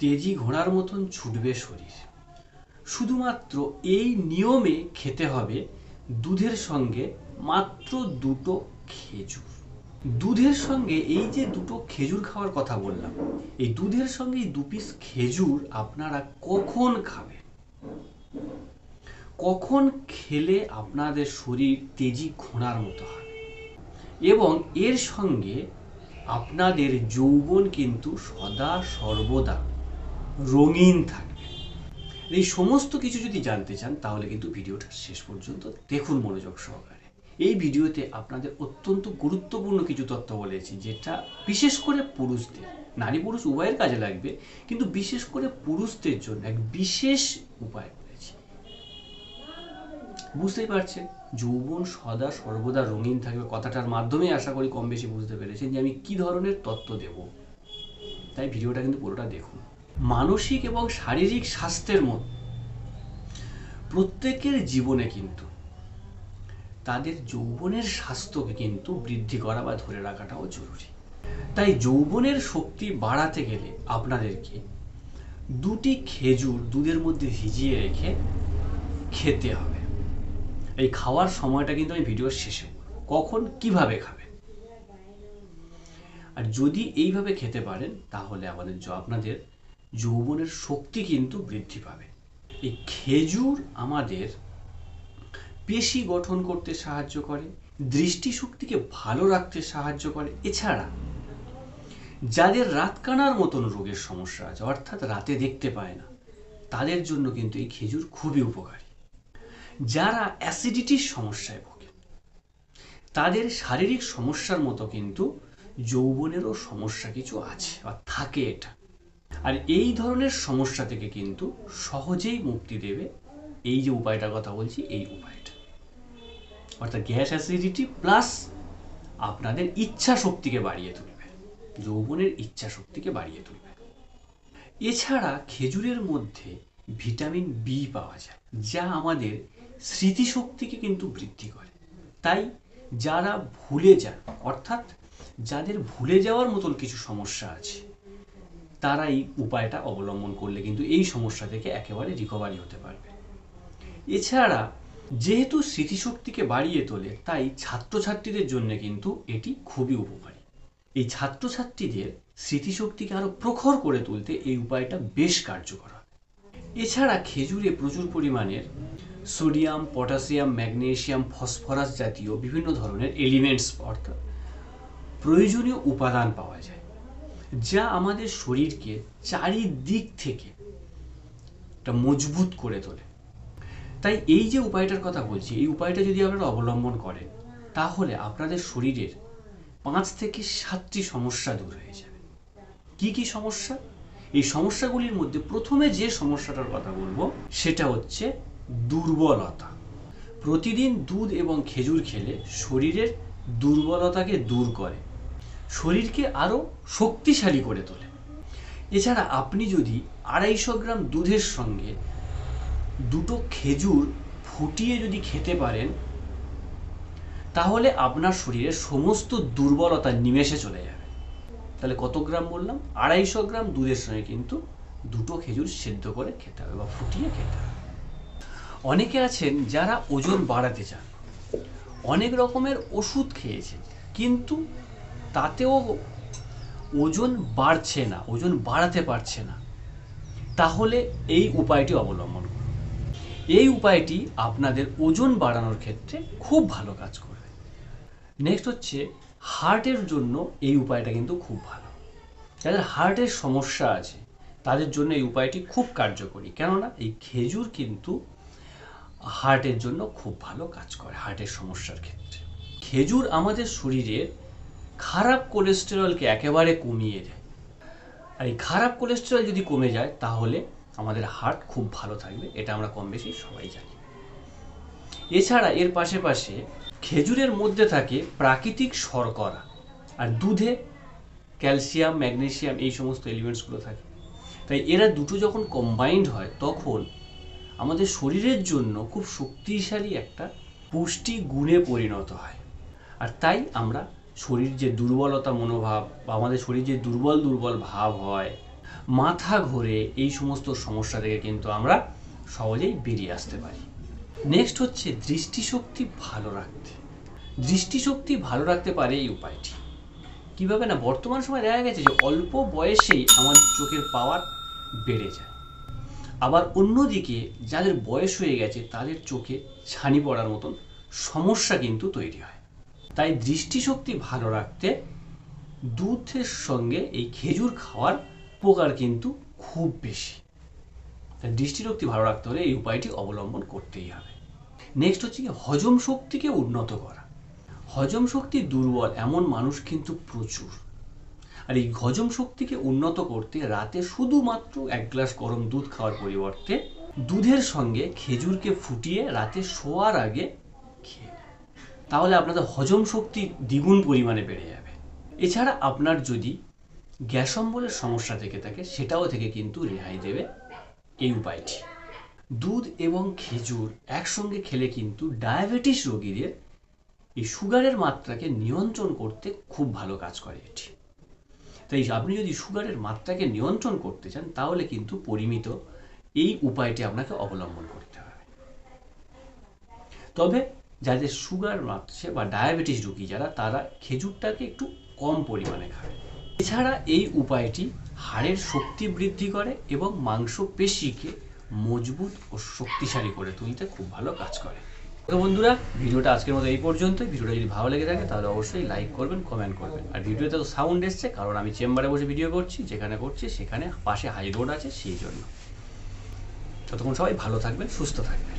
তেজি ঘোড়ার মতন ছুটবে শরীর। শুধুমাত্র এই নিয়মে খেতে হবে দুধের সঙ্গে মাত্র দুটো খেজুর। দুধের সঙ্গে এই যে দুটো খেজুর খাওয়ার কথা বললাম, এই দুধের সঙ্গে এই দু পিস খেজুর আপনারা কখন খাবেন? কখন খেলে আপনাদের শরীর তেজি ঘোড়ার মতো হবে? এবং এর সঙ্গে আপনাদের যৌবন কিন্তু সদা সর্বদা রঙিন থাকবে এই সমস্ত কিছু যদি জানতে চান, তাহলে কিন্তু ভিডিওটা শেষ পর্যন্ত দেখুন মনোযোগ সহকারে। এই ভিডিওতে আপনাদের অত্যন্ত গুরুত্বপূর্ণ কিছু তথ্য বলেছি যেটা বিশেষ করে পুরুষদের, নারী পুরুষ উভয়ের কাজে লাগবে, কিন্তু বিশেষ করে পুরুষদের জন্য এক বিশেষ উপায় বলেছি বুঝতেই পারছেন, যৌবন সদা সর্বদা রঙিন থাকবে। কথাটার মাধ্যমে আশা করি কম বেশি বুঝতে পেরেছেন যে আমি কি ধরনের তত্ত্ব দেব। তাই ভিডিওটা কিন্তু পুরোটা দেখুন। মানসিক এবং শারীরিক স্বাস্থ্যের মধ্যে। প্রত্যেকের জীবনে কিন্তু তাদের যৌবনের স্বাস্থ্যকে কিন্তু বৃদ্ধি করা বা ধরে রাখাটাও জরুরি। তাই যৌবনের শক্তি বাড়াতে গেলে আপনাদেরকে দুটি খেজুর দুধের মধ্যে ভিজিয়ে রেখে খেতে হবে। এই খাওয়ার সময়টা কিন্তু আমি ভিডিওর শেষে। কখন, কীভাবে খাবে আর যদি এইভাবে খেতে পারেন, তাহলে আমাদের আপনাদের যৌবনের শক্তি কিন্তু বৃদ্ধি পাবে। এই খেজুর আমাদের পেশি গঠন করতে সাহায্য করে, দৃষ্টিশক্তিকে ভালো রাখতে সাহায্য করে। এছাড়া যাদের রাতকানার মতন রোগের সমস্যা আছে, অর্থাৎ রাতে দেখতে পায় না, তাদের জন্য কিন্তু এই খেজুর খুবই উপকারী। যারা অ্যাসিডিটির সমস্যায় ভোগে, তাদের শারীরিক সমস্যার মতো কিন্তু যৌবনেরও সমস্যা কিছু আছে বা থাকে এটা। আর এই ধরনের সমস্যা থেকে কিন্তু সহজেই মুক্তি দেবে এই যে উপায়টার কথা বলছি, এই উপায়টা। অর্থাৎ গ্যাস অ্যাসিডিটি প্লাস আপনাদের ইচ্ছা শক্তিকে বাড়িয়ে তুলবে, যৌবনের ইচ্ছা শক্তিকে বাড়িয়ে তুলবে। এছাড়া খেজুরের মধ্যে ভিটামিন বি পাওয়া যায়, যা আমাদের স্মৃতিশক্তিকে কিন্তু বৃদ্ধি করে। তাই যারা ভুলে যান, অর্থাৎ যাদের ভুলে যাওয়ার মতন কিছু সমস্যা আছে তারা এই উপায়টা অবলম্বন করলে কিন্তু এই সমস্যা থেকে একেবারে রিকভারি হতে পারবে। এছাড়া যেহেতু স্মৃতিশক্তিকে বাড়িয়ে তোলে, তাই ছাত্রছাত্রীদের জন্য কিন্তু এটি খুবই উপকারী। এই ছাত্রছাত্রীদের স্মৃতিশক্তিকে আরও প্রখর করে তুলতে এই উপায়টা বেশ কার্যকর হয় এছাড়া খেজুরে প্রচুর পরিমাণের সোডিয়াম, পটাশিয়াম ম্যাগনেসিয়াম ফসফরাস জাতীয় বিভিন্ন ধরনের এলিমেন্টস অর্থাৎ প্রয়োজনীয় উপাদান পাওয়া যায়। যা আমাদের শরীরকে চারিদিক থেকে মজবুত করে তোলে। তাই এই যে উপায়টার কথা বলছি, এই উপায়টা যদি আপনারা অবলম্বন করেন, তাহলে আপনাদের শরীরের পাঁচ থেকে সাতটি সমস্যা দূর হয়ে যাবে। কি কি সমস্যা? এই সমস্যাগুলির মধ্যে প্রথমে যে সমস্যাটার কথা বলব, সেটা হচ্ছে দুর্বলতা। প্রতিদিন দুধ এবং খেজুর খেলে শরীরের দুর্বলতাকে দূর করে। শরীরকে আরও শক্তিশালী করে তোলে। এছাড়া আপনি যদি আড়াইশো গ্রাম দুধের সঙ্গে দুটো খেজুর ফুটিয়ে যদি খেতে পারেন, তাহলে আপনার শরীরের সমস্ত দুর্বলতা নিমেষে চলে যাবে। তাহলে কত গ্রাম বললাম? আড়াইশো গ্রাম দুধের সঙ্গে কিন্তু দুটো খেজুর সেদ্ধ করে খেতে হবে বা ফুটিয়ে খেতে হবে। অনেকে আছেন যারা ওজন বাড়াতে চান। অনেক রকমের ওষুধ খেয়েছেন, কিন্তু তাতেও ওজন বাড়ছে না, ওজন বাড়াতে পারছে না। তাহলে এই উপায়টি অবলম্বন করুন। এই উপায়টি আপনাদের ওজন বাড়ানোর ক্ষেত্রে খুব ভালো কাজ করবে। নেক্সট হচ্ছে হার্টের জন্য এই উপায়টা কিন্তু খুব ভালো। যাদের হার্টের সমস্যা আছে, তাদের জন্য এই উপায়টি খুব কার্যকরী। কেননা এই খেজুর কিন্তু হার্টের জন্য খুব ভালো কাজ করে হার্টের সমস্যার ক্ষেত্রে। খেজুর আমাদের শরীরের খারাপ কোলেস্টেরলকে একেবারে কমিয়ে দেয়। আর এই খারাপ কোলেস্টেরল যদি কমে যায়, তাহলে আমাদের হার্ট খুব ভালো থাকবে, এটা আমরা কম বেশি সবাই জানি। এছাড়া এর পাশে খেজুরের মধ্যে থাকে প্রাকৃতিক শর্করা, আর দুধে ক্যালসিয়াম ম্যাগনেসিয়াম এই সমস্ত এলিমেন্টসগুলো থাকে। তাই এরা দুটো যখন কম্বাইন্ড হয়, তখন আমাদের শরীরের জন্য খুব শক্তিশালী একটা পুষ্টি গুণে পরিণত হয়। আর তাই আমরা শরীর যে দুর্বলতা মনোভাব বা আমাদের শরীর যে দুর্বল দুর্বল ভাব হয়, মাথা ঘোরে, এই সমস্ত সমস্যা থেকে কিন্তু আমরা সহজেই বেরিয়ে আসতে পারি। নেক্সট হচ্ছে দৃষ্টিশক্তি ভালো রাখতে। দৃষ্টিশক্তি ভালো রাখতে পারে এই উপায়টি। কীভাবে না? বর্তমান সময় দেখা গেছে যে অল্প বয়সেই আমাদের চোখের পাওয়ার বেড়ে যায়। আবার অন্যদিকে যাদের বয়স হয়ে গেছে তাদের চোখে ছানি পড়ার মতন সমস্যা কিন্তু তৈরি হয়। তাই দৃষ্টিশক্তি ভালো রাখতে দুধের সঙ্গে এই খেজুর খাওয়ার উপকার কিন্তু খুব বেশি। তাই দৃষ্টিশক্তি ভালো রাখতে হলে এই উপায়টি অবলম্বন করতেই হবে। নেক্সট হচ্ছে কি হজম শক্তিকে উন্নত করা। হজম শক্তি দুর্বল, এমন মানুষ কিন্তু প্রচুর। আর এই হজম শক্তিকে উন্নত করতে রাতে শুধুমাত্র এক গ্লাস গরম দুধ খাওয়ার পরিবর্তে দুধের সঙ্গে খেজুরকে ফুটিয়ে রাতে শোয়ার আগে খেয়ে। তাহলে আপনাদের হজম শক্তি দ্বিগুণ পরিমাণে বেড়ে যাবে। এছাড়া আপনার যদি গ্যাস অম্বলের সমস্যা থেকে থাকে, সেটাও থেকে কিন্তু রেহাই দেবে এই উপায়টি। দুধ এবং খেজুর একসঙ্গে খেলে কিন্তু ডায়াবেটিস রোগীদের এই সুগারের মাত্রাকে নিয়ন্ত্রণ করতে খুব ভালো কাজ করে এটি। তাই আপনি যদি সুগারের মাত্রাকে নিয়ন্ত্রণ করতে চান, তাহলে কিন্তু পরিমিত এই উপায়টি আপনাকে অবলম্বন করতে হবে। তবে যাদের সুগার মাত্রে বা ডায়াবেটিস রুগী যারা, তারা খেজুরটাকে একটু কম পরিমাণে খায়। এছাড়া এই উপায়টি হাড়ের শক্তি বৃদ্ধি করে এবং মাংস পেশিকে মজবুত ও শক্তিশালী করে তুলতে খুব ভালো কাজ করে। তো বন্ধুরা, ভিডিওটা আজকের মতো এই পর্যন্ত ভিডিওটা যদি ভালো লেগে থাকে, তাহলে অবশ্যই লাইক করবেন কমেন্ট করবেন। আর ভিডিওতে তো সাউন্ড এসছে, কারণ আমি চেম্বারে বসে ভিডিও করছি, যেখানে করছি সেখানে পাশে হাই রোড আছে, সেই জন্য। ততক্ষণ সবাই ভালো থাকবেন, সুস্থ থাকবেন।